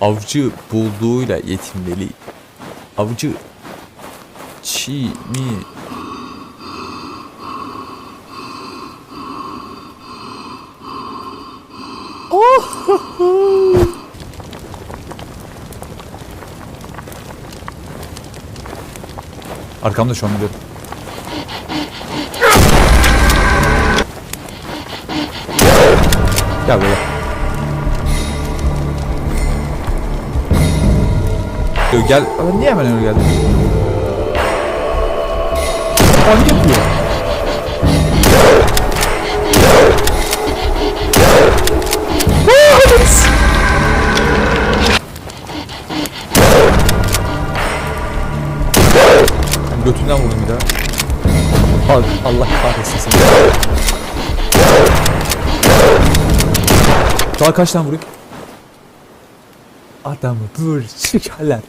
Avcı bulduğuyla yetinmeli. Avcı çiğ mi? Arkamda şu an biliyorum. Gel buraya. Yo, gel. Aa, Niye hemen öyle geldin? Aa, ne yapıyor? Ben götünden vurdum bir daha. Al- Allah kahretsin seni. Daha kaç tane vurayım? Adamı vur çıkarlar.